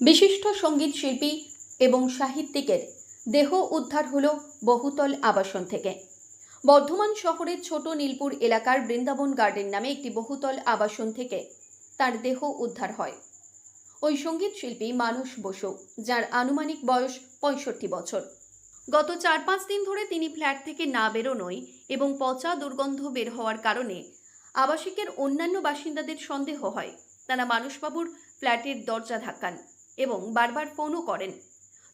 বিশিষ্ট সংগীত শিল্পী এবং সাহিত্যিকের দেহ উদ্ধার হল বহুতল আবাসন থেকে। বর্ধমান শহরের ছোট নীলপুর এলাকার বৃন্দাবন গার্ডেন নামে একটি বহুতল আবাসন থেকে তার দেহ উদ্ধার হয়। ওই সংগীত শিল্পী মানস বসু, যার আনুমানিক বয়স পঁয়ষট্টি বছর। গত চার পাঁচ দিন ধরে তিনি ফ্ল্যাট থেকে না বেরোনোয় এবং পচা দুর্গন্ধ বের হওয়ার কারণে আবাসিকের অন্যান্য বাসিন্দাদের সন্দেহ হয়। তারা মানসবাবুর ফ্ল্যাটের দরজা ধাক্কান। এবং বারবার ফোনও করেন।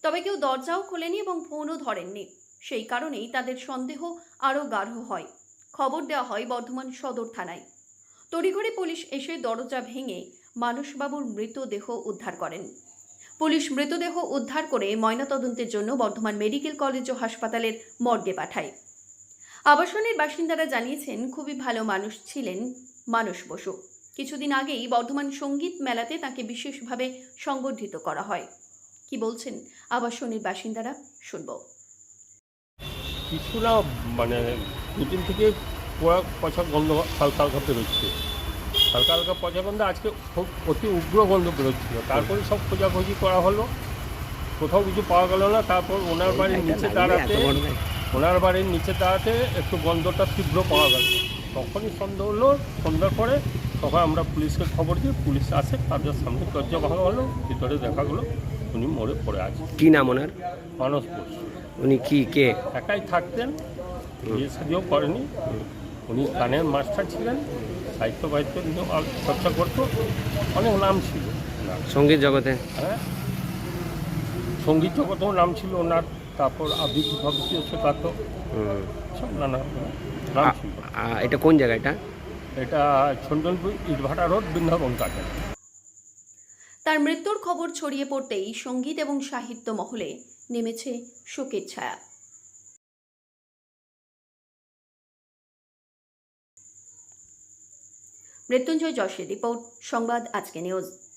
তবে কেউ দরজাও খোলেনি এবং ফোনও ধরেননি। সেই কারণেই তাদের সন্দেহ আরও গাঢ় হয়। খবর দেওয়া হয় বর্ধমান সদর থানায়। তড়িঘড়ি পুলিশ এসে দরজা ভেঙে মানুষবাবুর মৃতদেহ উদ্ধার করেন। পুলিশ মৃতদেহ উদ্ধার করে ময়নাতদন্তের জন্য বর্ধমান মেডিকেল কলেজ ও হাসপাতালের মর্গে পাঠায়। আবাসনের বাসিন্দারা জানিয়েছেন, খুবই ভালো মানুষ ছিলেন মানুষ বসু। কিছুদিন আগেই বর্ধমান সংগীত মেলাতে তাকে বিশেষভাবে সংবর্ধিত করা হয়। কি বলছেন আবাসনের বাসিন্দারা? শুনব। কিছু না মানে দুদিন থেকে পোড়া পচা গন্ধ হালকা হালকা বেরোচ্ছে। হালকা হালকা পচা গন্ধ আজকে খুব অতি উগ্র গন্ধ বেরোচ্ছিল। তারপরে সব খোঁজাখুঁজি করা হলো। কোথাও কিছু পাওয়া গেল না তারপর ওনার বাড়ির নিচে দাঁড়াতে ওনার বাড়ির নিচে দাঁড়াতে একটু গন্ধটা তীব্র পাওয়া গেল। তখনই সন্দেহ হলো। সন্ধ্যার পরে তখন আমরা পুলিশকে খবর দিই পুলিশ আসে তাদের সামনে দরজা ভাঙা হলো ভিতরে দেখা গেলো উনি মরে পড়ে আছে কি নাম ওনার? মানস বোস। উনি কি কে? একাই থাকতেন বিয়ে শাদিও করেনি। উনি গানের মাস্টার ছিলেন সাহিত্য বাহিত্য চর্চা করতো অনেক নাম ছিল সংগীত জগতে? হ্যাঁ। সংগীত জগতেও নাম ছিল ওনার তারপর আবৃত্তি ফাবৃত্তিও শেখাতো। সব নানা নাম ছিল। এটা কোন জায়গা এটা? এটা ছন্দনপুর ইটভাটা রোড, বৃন্দাবন কাটে তার মৃত্যুর খবর ছড়িয়ে পড়তেই সংগীত এবং সাহিত্য মহলে নেমেছে শোকের ছায়া। মৃত্যুঞ্জয় যশের রিপোর্ট, সংবাদ আজকে নিউজ।